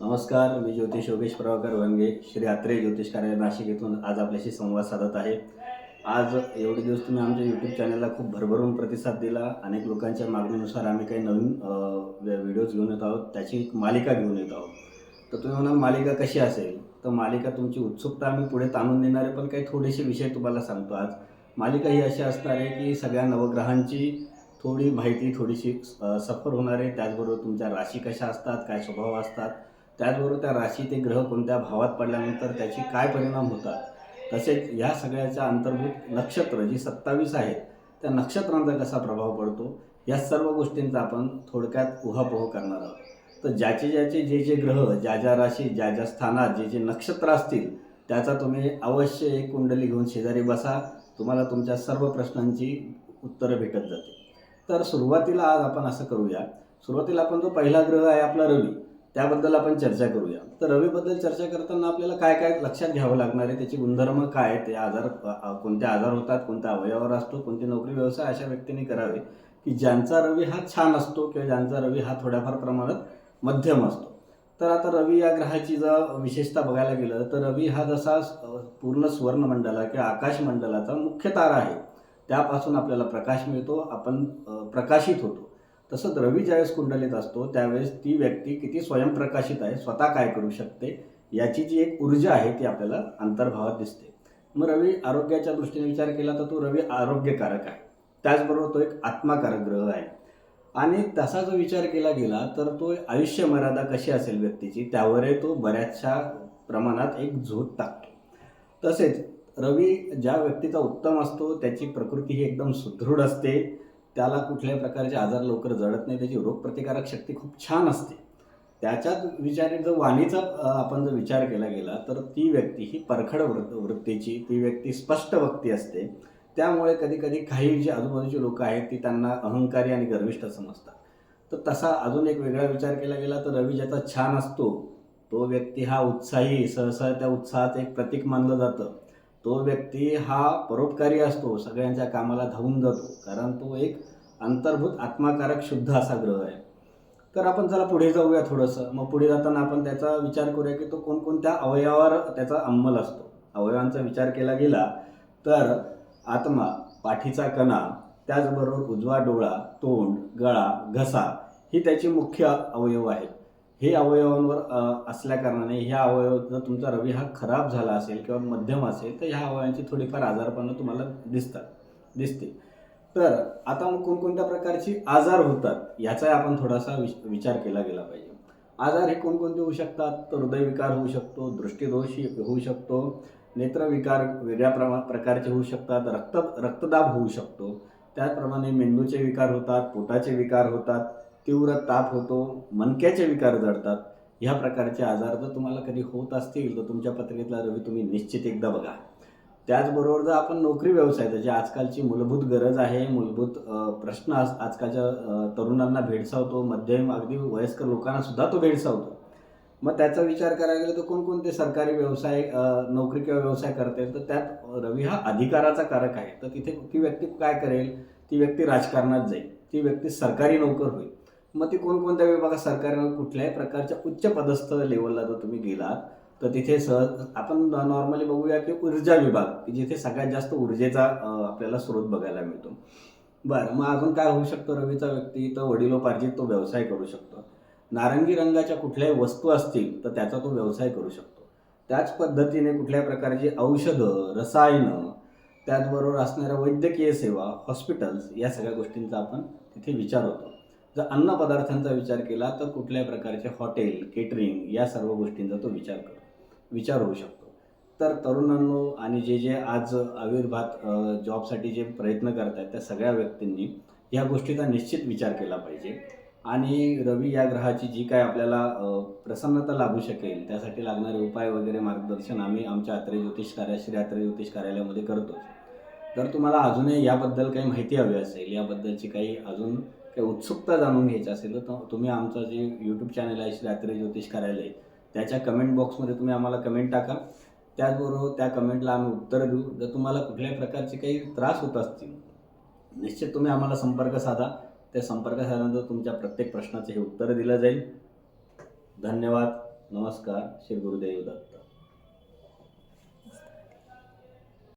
नमस्कार मी ज्योतिष योगेश प्रभाकर वनगे श्री आत्रे ज्योतिष कार्यालय नाशिक येथून आज आपल्याशी संवाद साधत आहे. आज एवढे दिवस तुम्ही आमच्या यूट्यूब चॅनलला खूप भरभरून प्रतिसाद दिला. अनेक लोकांच्या मागणीनुसार आम्ही काही नवीन व्हिडिओज घेऊन येत आहोत. त्याची एक मालिका घेऊन येत आहोत. तर तुम्ही म्हणाल मालिका कशी असेल? तर मालिका तुमची उत्सुकता आम्ही पुढे ताणून देणारे पण काही थोडेसे विषय तुम्हाला सांगतो आज. मालिका ही अशी असणार आहे की सगळ्या नवग्रहांची थोडी माहिती थोडीशी सफर होणार आहे. त्याचबरोबर तुमच्या राशी कशा असतात? काय स्वभाव असतात? त्याचबरोबर त्या राशी ते ग्रह कोणत्या भावात पडल्यानंतर त्याची काय परिणाम होतात? तसेच ह्या सगळ्याच्या अंतर्भूत नक्षत्र जी सत्तावीस आहेत त्या नक्षत्रांचा कसा प्रभाव पडतो? या सर्व गोष्टींचा आपण थोडक्यात उहापोह करणार आहोत. तर ज्याचे ज्याचे जे जे ग्रह ज्या ज्या राशी ज्या ज्या स्थानात जे जे नक्षत्र असतील त्याचा तुम्ही अवश्य एक कुंडली घेऊन शेजारी बसा. तुम्हाला तुमच्या सर्व प्रश्नांची उत्तरं भेटत जाते तर सुरुवातीला आज आपण असं करूया. सुरुवातीला आपण जो पहिला ग्रह आहे आपला रवी. त्याबद्दल आपण चर्चा करूया. तर रवीबद्दल चर्चा करताना आपल्याला काय काय लक्षात घ्यावं लागणार आहे? त्याचे गुणधर्म काय ते आजार कोणते आजार होतात कोणत्या अवयवावर असतो कोणते नोकरी व्यवसाय अशा व्यक्तीने करावे की ज्यांचा रवी हा छान असतो किंवा ज्यांचा रवी हा थोड्याफार प्रमाणात मध्यम असतो. तर आता रवी या ग्रहाची जर विशेषता बघायला गेलं तर रवी हा जसा पूर्ण सुवर्णमंडला किंवा आकाशमंडलाचा मुख्य तारा आहे. त्यापासून आपल्याला प्रकाश मिळतो आपण प्रकाशित होतो. तसंच रवी ज्यावेळेस कुंडलीत असतो त्यावेळेस ती व्यक्ती किती स्वयंप्रकाशित आहे स्वतः काय करू शकते याची जी एक ऊर्जा आहे ती आपल्याला अंतर्भावात दिसते. मग रवी आरोग्याच्या दृष्टीने विचार केला तर तो रवी आरोग्यकारक आहे. त्याचबरोबर तो एक आत्माकारक ग्रह आहे. आणि तसा जो विचार केला गेला तर तो आयुष्य मर्यादा कशी असेल व्यक्तीची त्यावरही तो बऱ्याचशा प्रमाणात एक झोत टाकतो. तसेच रवी ज्या व्यक्तीचा उत्तम असतो त्याची प्रकृती ही एकदम सुदृढ असते. त्याला कुठल्याही प्रकारचे आजार लवकर जडत नाही त्याची रोगप्रतिकारक शक्ती खूप छान असते. त्याच्यात विचार जर वाणीचा आपण जर विचार केला गेला तर ती व्यक्ती ही परखड वृत्त वृत्तीची ती व्यक्ती स्पष्ट व्यक्ती असते. त्यामुळे कधी कधी काही जे आजूबाजूची लोक आहेत ती त्यांना अहंकारी आणि गर्विष्ठ समजतात. तर तसा अजून एक वेगळा विचार केला गेला तर रवी ज्याचा छान असतो तो व्यक्ती हा उत्साही सहसा त्या उत्साहाचं एक प्रतीक मानलं जातं. तो व्यक्ती हा परोपकारी असतो सगळ्यांच्या कामाला धावून जातो कारण तो एक अंतर्भूत आत्माकारक शुद्ध असा ग्रह आहे. तर आपण चला पुढे जाऊया थोडंसं. मग पुढे जाताना आपण त्याचा विचार करूया की तो कोणकोणत्या अवयवावर त्याचा अंमल असतो. अवयवांचा विचार केला गेला तर आत्मा पाठीचा कणा त्याचबरोबर उजवा डोळा तोंड गळा घसा ही त्याची मुख्य अवयव आहेत. हे अवयवांवर असल्याकारणाने असल्या कारणाने ह्या अवयव तुमचा रवी हा खराब झाला असेल किंवा मध्यम असेल तर ह्या अवयवांची थोडीफार आजारपणं तुम्हाला दिसतात दिसते. तर आता मग कोणकोणत्या प्रकारची आजार होतात याचाही आपण थोडासा विच- विचार केला गेला पाहिजे. आजार हे कोणकोणते होऊ शकतात? तर हृदयविकार होऊ शकतो दृष्टिदोष होऊ शकतो नेत्रविकार वेगळ्या प्रमा प्रकारचे होऊ शकतात रक्त रक्तदाब होऊ शकतो. त्याचप्रमाणे मेंदूचे विकार होतात पोटाचे विकार होतात. तीव्र ताप होतो मनक्याचे विकार जडतात ह्या प्रकारचे आजार जर तुम्हाला कधी होत असतील तर तुमच्या पत्रिकेतला रवी तुम्ही निश्चित एकदा बघा. त्याचबरोबर जर आपण नोकरी व्यवसाय जी आजकालची मूलभूत गरज आहे मूलभूत प्रश्न आज आजकालच्या तरुणांना भेडसावतो मध्यम अगदी वयस्कर लोकांना सुद्धा तो भेडसावतो. मग त्याचा विचार करायला गेला तर कोणकोणते सरकारी व्यवसाय नोकरी किंवा व्यवसाय करता येईल तर त्यात रवी हा अधिकाराचा कारक आहे. तर तिथे ती व्यक्ती काय करेल? ती व्यक्ती राजकारणात जाईल. ती व्यक्ती सरकारी नोकर होईल. मग ती कोणकोणत्या विभागात सरकार कुठल्याही प्रकारच्या उच्च पदस्थ लेवलला जर तुम्ही गेलात तर तिथे सहज आपण नॉर्मली बघूया की ऊर्जा विभाग की जिथे सगळ्यात जास्त ऊर्जेचा आपल्याला स्रोत बघायला मिळतो. बरं मग अजून काय होऊ शकतो रवीचा व्यक्ती? तर वडिलोपार्जित तो व्यवसाय करू शकतो. नारंगी रंगाच्या कुठल्याही वस्तू असतील तर त्याचा तो व्यवसाय करू शकतो. त्याच पद्धतीने कुठल्याही प्रकारची औषधं रसायनं त्याचबरोबर असणाऱ्या वैद्यकीय सेवा हॉस्पिटल्स या सगळ्या गोष्टींचा आपण तिथे विचार होतो. जर अन्न पदार्थांचा विचार केला तर कुठल्याही प्रकारचे हॉटेल केटरिंग या सर्व गोष्टींचा तो विचार कर विचार होऊ शकतो. तर तरुणांनो आणि जे जे आज आविर्भात जॉबसाठी जे प्रयत्न करत आहेत त्या सगळ्या व्यक्तींनी या गोष्टीचा निश्चित विचार केला पाहिजे. आणि रवी या ग्रहाची जी काय आपल्याला प्रसन्नता लाभू शकेल त्यासाठी लागणारे उपाय वगैरे मार्गदर्शन आम्ही आमच्या आत्रे ज्योतिष कार्या श्री आत्रे ज्योतिष कार्यालयामध्ये करतो जर तुम्हाला अजूनही याबद्दल काही माहिती हवी असेल याबद्दलची काही अजून काही उत्सुकता जाणून घ्यायची असेल तर तुम्ही आमचं जे यूट्यूब चॅनल आहे श्री ज्योतिष कार्यालय त्याच्या कमेंट बॉक्समध्ये तुम्ही आम्हाला कमेंट टाका. त्याचबरोबर त्या कमेंटला आम्ही उत्तर देऊ. जर तुम्हाला कुठल्याही प्रकारचे काही त्रास होत असतील निश्चित तुम्ही आम्हाला संपर्क साधा. त्या संपर्क साधल्यानंतर तुमच्या प्रत्येक प्रश्नाचं हे उत्तर दिलं जाईल. धन्यवाद. नमस्कार. श्री गुरुदेव दत्त.